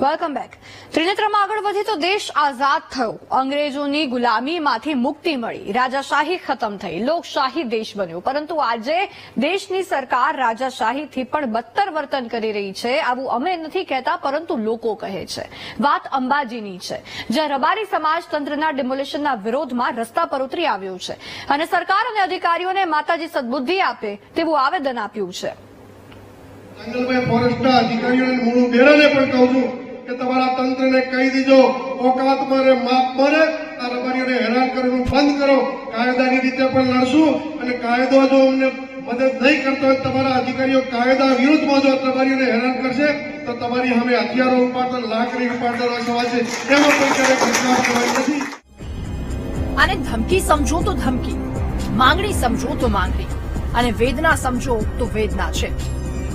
Welcome back ત્રિનેત્રમાં આગળ વધી તો દેશ આઝાદ થયો. અંગ્રેજોની ગુલામીમાંથી મુક્તિ મળી. રાજાશાહી ખતમ થઈ. લોકશાહી દેશ બન્યો. પરંતુ આજે દેશની સરકાર રાજાશાહીથી પણ બદતર વર્તન કરી રહી છે. આવું અમે નથી કહેતા, પરંતુ લોકો કહે છે. વાત અંબાજીની છે. જ્યાં રબારી સમાજ તંત્રના ડિમોલેશનના વિરોધમાં રસ્તા પર ઉતરી આવ્યો છે. અને સરકાર અને અધિકારીઓને માતાજી સદબુદ્ધિ આપે તેવું આવેદન આપ્યું છે. ફોરેસ્ટના અધિકારીઓને હું બેરાને પણ કહું છું કે તમારા તંત્રને કહી દીજો, ઓકાત મારે માપ મારે, આ રબારીઓને હેરાન કરવાનું બંધ કરો. કાયદાની રીતે પણ લડશું અને કાયદો જો અમને મદદ નહીં કરતો હોય તમારા અધિકારીઓ કાયદા વિરુદ્ધમાં જો રબારીઓને હેરાન કરશે, તો તમારી સામે હથિયારો ઉપાડતા, લાકડી ઉપાડતા સવાલ છે. એમાં કોઈ ક્યારેક વિશ્વાસ કરવાની નથી. અને ધમકી સમજો તો ધમકી, માંગણી સમજો તો માંગણી, અને વેદના સમજો તો વેદના છે.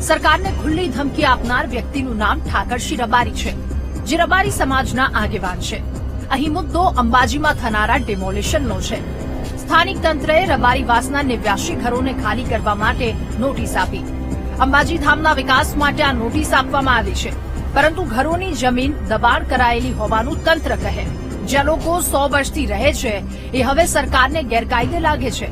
સરકારને ખુલ્લી ધમકી આપનાર વ્યક્તિનું નામ ઠાકરશી રબારી છે, જે રબારી સમાજના આગેવાન છે. અહીં મુદ્દો અંબાજીમાં થનારા ડિમોલિશનનો છે. સ્થાનિક તંત્રએ રબારીવાસના નેવ્યાસી ઘરોને ખાલી કરવા માટે નોટિસ આપી. અંબાજી ધામના વિકાસ માટે આ નોટિસ આપવામાં આવી છે. પરંતુ ઘરોની જમીન દબાણ કરાયેલી હોવાનું તંત્ર કહે. જ્યાં લોકો સો વર્ષથી રહે છે, એ હવે સરકારને ગેરકાયદે લાગે છે.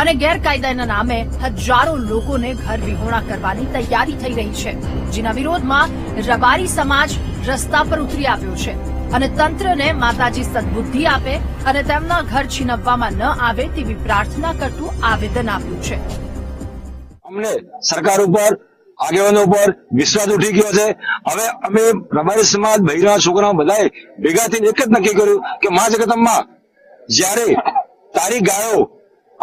અને ગેરકાયદાના નામે હજારો લોકોને ઘર વિહોણા કરવાની તૈયારી થઈ રહી છે, જેના વિરોધમાં રબારી સમાજ રસ્તા પર ઉતરી આવ્યો છે અને તંત્રને માતાજી સદબુદ્ધિ આપે અને તેમના ઘર છીનવવામાં ન આવે તેવી પ્રાર્થના કરતું આવેદન આપ્યું છે. અમને સરકાર ઉપર, આગેવાનો ઉપર વિશ્વાસ ઉઠી ગયો છે. હવે અમે રબારી સમાજ, બહિરા, છોકરાઓ બધાએ ભેગા થઈને એક જ નક્કી કર્યું કે મા જગતમાં જ્યારે તારી ગાયો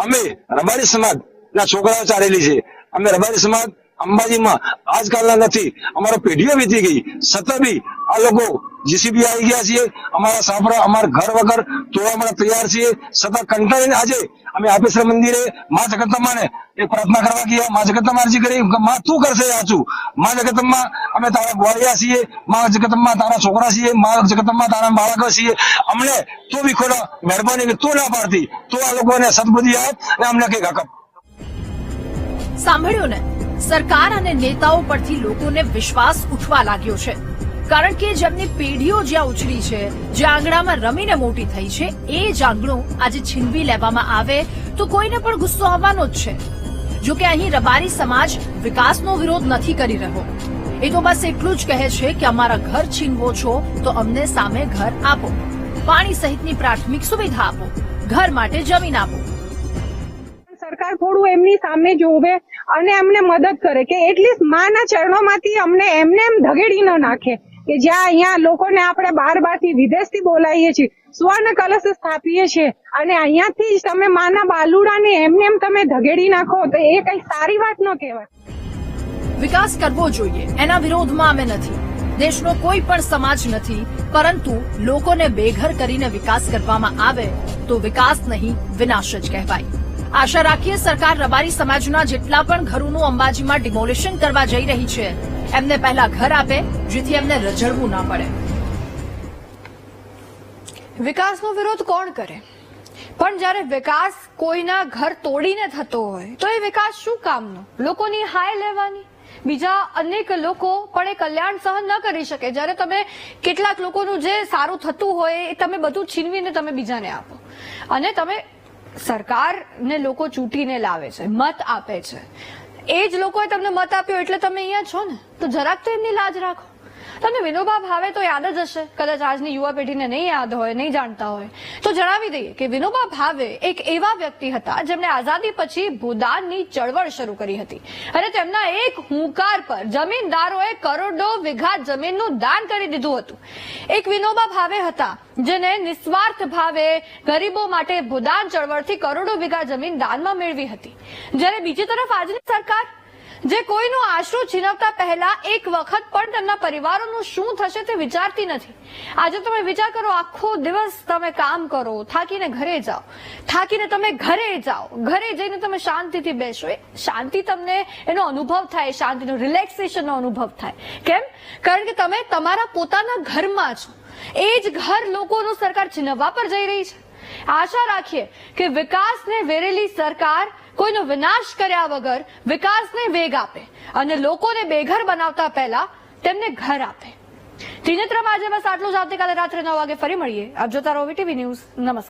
અમે રબારી સમાજ ના છોકરાઓ ચાલેલી છે. અમે રબારી સમાજ અંબાજીમાં આજકાલના નથી. અમારો પેઢીઓ વીતી ગઈ. છતાં બી આ લોકો જીસીબી આવી ગયા છીએ. અમારા સાપરા અમારા ઘર વગર તોડવા માટે તૈયાર છીએ. છતાં કંટાળીને આજે અમે આપેશ્વર મંદિરે મા જગતમ્માને એક પ્રાર્થના કરવા ગયા. મા જગતમ્મા અરજી કરી મા તું કરશે સાચું મા જગતમ્મા અમે તારા ગોળિયા છીએ. મા જગતમ્મા તારા છોકરા છીએ. મા જગતમ્મા તારા બાળકો છીએ. અમને તું બી ખોલો મહેરબાની કે તું ના પાડતી. તું આ લોકોને સદબુદ્ધિ આપ અને અમને કઈ હકમ સાંભળ્યું ને? સરકાર અને નેતાઓ પરથી લોકોને વિશ્વાસ ઉઠવા લાગ્યો છે. કારણ કે જેમની પેઢીઓ જ્યાં ઉછળી છે, જે આંગણામાં રમીને મોટી થઈ છે, એ જ આંગણું આજે છીનવી લેવામાં આવે તો કોઈને પણ ગુસ્સો આવવાનો જ છે. જો કે અહીં રબારી સમાજ વિકાસનો વિરોધ નથી કરી રહ્યો. એ તો બસ એટલું જ કહે છે કે અમારા ઘર છીનવો છો તો અમને સામે ઘર આપો. પાણી સહિતની પ્રાથમિક સુવિધા આપો. ઘર માટે જમીન આપો. સરકાર થોડું એમની સામે જોવે અને એમને મદદ કરે કે એટલીસ્ટ માના ચરણોમાંથી અમને એમને એમ ધગેડી ન નાખે. કે જ્યાં અહીંયા લોકોને આપણે બાર બારથી વિદેશથી બોલાવીએ છીએ, સુવર્ણ કલશ સ્થાપીએ છીએ, અને અહીંયાથી જ તમે માના બાલુડાને એમને એમ તમે ધગેડી નાખો, તો એ કઈ સારી વાત ન કહેવાય. વિકાસ કરવો જોઈએ, એના વિરોધમાં અમે નથી. દેશનો કોઈ પણ સમાજ નથી, પરંતુ લોકોને બેઘર કરીને વિકાસ કરવામાં આવે, તો વિકાસ નહીં, વિનાશ જ કહેવાય. આશા રાખીએ સરકાર રબારી સમાજના જેટલા પણ ઘરોનું અંબાજીમાં ડિમોલિશન કરવા જઈ રહી છે એમને પહેલા ઘર આપે, જેથી એમને રજડવું ના પડે. વિકાસનો વિરોધ કોણ કરે? પણ જ્યારે વિકાસ કોઈના ઘર તોડીને થતો હોય, તો એ વિકાસ શું કામનો? લોકોની હાય લેવાની. બીજા અનેક લોકો પણ એ કલ્યાણ સહન ન કરી શકે. જ્યારે તમે કેટલાક લોકોનું જે સારું થતું હોય, એ તમે બધું છીનવીને તમે બીજાને આપો. અને તમે સરકારને લોકો ચૂંટીને લાવે છે, મત આપે છે. એ જ લોકોએ તમને મત આપ્યો એટલે તમે અહીંયા છો ને? તો જરાક તો એમની લાજ રાખો. તમને વિનોબા ભાવે તો યાદ જ હશે. કદાચ આજની યુવા પેઢીને નહીં યાદ હોય, નહીં જાણતા હોય. તો જણાવી દઈએ કે વિનોબા ભાવે એક એવા વ્યક્તિ હતા જેમણે આઝાદી પછી ભૂદાનની ચળવળ શરૂ કરી હતી. અને તેમના એક હુંકાર પર જમીનદારોએ કરોડો વીઘા જમીનનું દાન કરી દીધું હતું. એક વિનોબા ભાવે હતા જેને નિસ્વાર્થ ભાવે ગરીબો માટે ભૂદાન ચળવળથી કરોડો વીઘા જમીન દાનમાં મેળવી હતી. જ્યારે બીજી તરફ આજની સરકાર જે કોઈનું આશરો છીનવતા પહેલા એક વખત પણ તેમના પરિવારોનું શું થશે તે વિચારતી નથી. આજે તમે વિચાર કરો, આખો દિવસ તમે કામ કરો, થાકીને ઘરે જાઓ. થાકીને તમે ઘરે જાઓ. ઘરે જઈને તમે શાંતિથી બેસો. એ શાંતિ તમને એનો અનુભવ થાય, શાંતિનો રિલેક્સેશનનો અનુભવ થાય. કેમ? કારણ કે તમે તમારા પોતાના ઘરમાં છો. એ જ ઘર લોકોનું સરકાર છીનવવા પર જઈ રહી છે. આશા રાખીએ કે વિકાસને વેરેલી સરકાર કોઈનો વિનાશ કર્યા વગર વિકાસને વેગ આપે અને લોકોને બેઘર બનાવતા પહેલા તેમને ઘર આપે. ત્રિનેત્રમાં આજે બસ આટલું જ. આવતીકાલે રાત્રે નવ વાગે ફરી મળીએ. આપ જોતા રહો ટીવી ન્યૂઝ. નમસ્કાર.